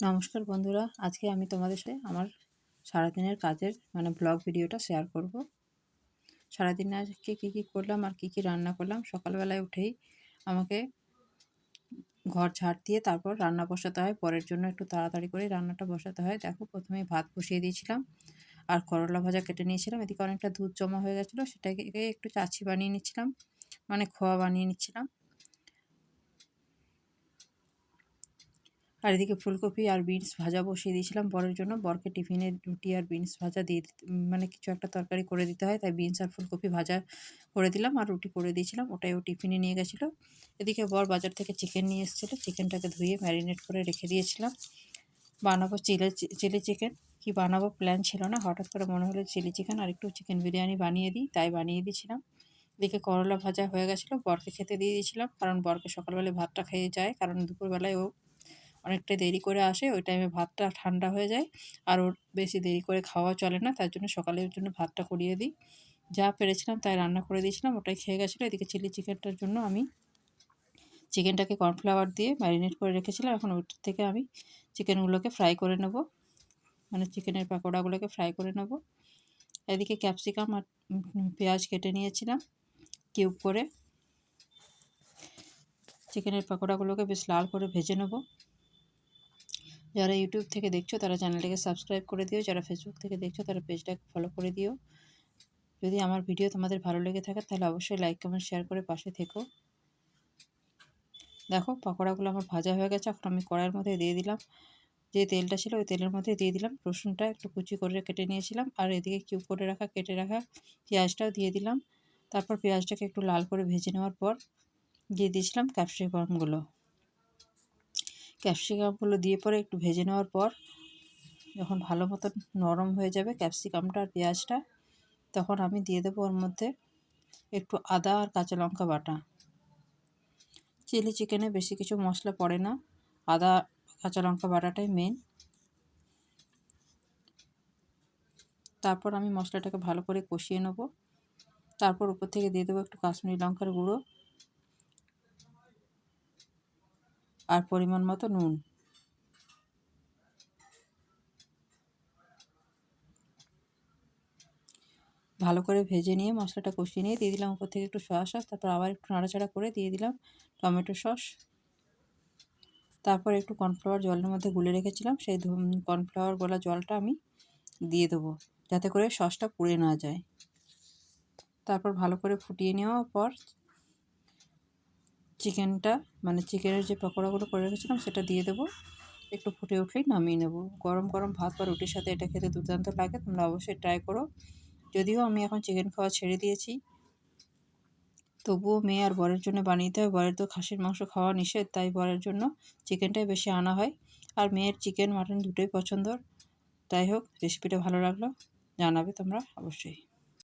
নমস্কার বন্ধুরা, আজকে আমি তোমাদের সাথে আমার সারাদিনের কাজের মানে ব্লগ ভিডিওটা শেয়ার করব। সারাদিন আজকে কী কী করলাম আর কী কী রান্না করলাম? সকালবেলায় উঠেই আমাকে ঘর ঝাড় দিয়ে তারপর রান্না বসাতে হয়। পরের জন্য একটু তাড়াতাড়ি করে রান্নাটা বসাতে হয়। দেখো প্রথমে ভাত বসিয়ে দিয়েছিলাম আর করলা ভাজা কেটে নিয়েছিলাম। এদিকে অনেকটা দুধ জমা হয়ে গেছিল, সেটাকে একটু চাচি বানিয়ে নিচ্ছিলাম মানে খোয়া বানিয়ে নিচ্ছিলাম। আর এদিকে ফুলকপি আর বিনস ভাজা বসিয়ে দিয়েছিলাম। বরের জন্য বরকে টিফিনে রুটি আর বিনস ভাজা দিয়ে মানে কিছু একটা তরকারি করে দিতে হয়, তাই বিনস আর ফুলকপি ভাজা করে দিলাম আর রুটি করে দিয়েছিলাম। ওটাই ও টিফিনে নিয়ে গেছিল। এদিকে বর বাজার থেকে চিকেন নিয়ে এসেছিল। চিকেনটাকে ধুয়ে ম্যারিনেট করে রেখে দিয়েছিলাম। বানাবো চিলি চিলি চিকেন। কি বানাবো প্ল্যান ছিল না। হঠাৎ করে মনে হলো চিলি চিকেন আর একটু চিকেন বিরিয়ানি বানিয়ে দিই, তাই বানিয়ে দিয়েছিলাম। এদিকে করলা ভাজা হয়ে গেছিল। বরকে খেতে দিয়ে দিয়েছিলাম, কারণ বরকে সকালবেলায় ভাতটা খেয়ে যায়, কারণ দুপুরবেলায় ও অনেকটা দেরি করে আসে, ওই টাইমে ভাতটা ঠান্ডা হয়ে যায়। আর ওর বেশি দেরি করে খাওয়া চলে না, তার জন্য সকালের জন্য ভাতটা করিয়ে দিই। যা পেরেছিলাম তাই রান্না করে দিয়েছিলাম, ওটাই খেয়ে গেছিল। এদিকে চিলি চিকেনটার জন্য আমি চিকেনটাকে কর্নফ্লাওয়ার দিয়ে ম্যারিনেট করে রেখেছিলাম। এখন ওইটার থেকে আমি চিকেনগুলোকে ফ্রাই করে নেব। মানে চিকেনের পাকোড়াগুলোকে ফ্রাই করে নেব। এদিকে ক্যাপসিকাম আর পেঁয়াজ কেটে নিয়েছিলাম কিউব করে। চিকেনের পাকোড়াগুলোকে বেশ লাল করে ভেজে নেব। যারা ইউটিউব থেকে দেখছ, তারা চ্যানেলটাকে সাবস্ক্রাইব করে দিও। যারা ফেসবুক থেকে দেখছ, তারা পেজটাকে ফলো করে দিও। যদি আমার ভিডিও তোমাদের ভালো লেগে থাকে, তাহলে অবশ্যই লাইক কমেন্ট শেয়ার করে পাশে থেকো। দেখো, পকোড়াগুলো আমার ভাজা হয়ে গেছে। এখন আমি কড়াইয়ের মধ্যে দিয়ে দিলাম। যে তেলটা ছিল, ওই তেলের মধ্যে দিয়ে দিলাম রসুনটা। একটু কুচি করে কেটে নিয়েছিলাম। আর এদিকে কিউব করে রাখা, কেটে রাখা পেঁয়াজটাও দিয়ে দিলাম। তারপর পেঁয়াজটাকে একটু লাল করে ভেজে নেওয়ার পর দিয়ে দিয়েছিলাম ক্যাপসিকামগুলো ক্যাপসিকামগুলো দিয়ে পরে একটু ভেজে নেওয়ার পর যখন ভালো মতন নরম হয়ে যাবে ক্যাপসিকামটা আর পেঁয়াজটা, তখন আমি দিয়ে দেবো ওর মধ্যে একটু আদা আর কাঁচা লঙ্কা বাটা। চিলি চিকেনে বেশি কিছু মশলা পড়ে না, আদা, কাঁচা লঙ্কা বাটাটাই মেন তারপর আমি মশলাটাকে ভালো করে কষিয়ে নেব। তারপর উপর থেকে দিয়ে দেবো একটু কাশ্মীরি লঙ্কার গুঁড়ো। আর পরিমাণ মতো নুন। ভালো করে ভেজে নিয়ে মশলাটা কষিয়ে নিয়ে দিয়ে দিলাম উপর থেকে একটু সয়া সস তারপর আবার একটু নাড়াচাড়া করে দিয়ে দিলাম টমেটো সস তারপর একটু কর্নফ্লাওয়ার জলের মধ্যে গুলে রেখেছিলাম, সেই কর্নফ্লাওয়ার গোলা জলটা আমি দিয়ে দেবো, যাতে করে সসটা পুড়ে না যায়। তারপর ভালো করে ফুটিয়ে নেওয়ার পর চিকেনটা মানে চিকেনের যে পকোড়াগুলো করে রেখেছিলাম সেটা দিয়ে দেবো। একটু ফুটে উঠলেই নামিয়ে নেব। গরম গরম ভাত বা রুটির সাথে এটা খেতে দুর্দান্ত লাগে, তোমরা অবশ্যই ট্রাই করো। যদিও আমি এখন চিকেন খাওয়া ছেড়ে দিয়েছি। তবুও মেয়ে আর বরের জন্য বানিয়ে হয় বরের তো খাসির মাংস খাওয়া নিষেধ, তাই বরের জন্য চিকেনটাই বেশি আনা হয়। আর মেয়ের চিকেন মাটন দুটোই পছন্দ। তাই হোক রেসিপিটা ভালো লাগল। জানাবে তোমরা অবশ্যই।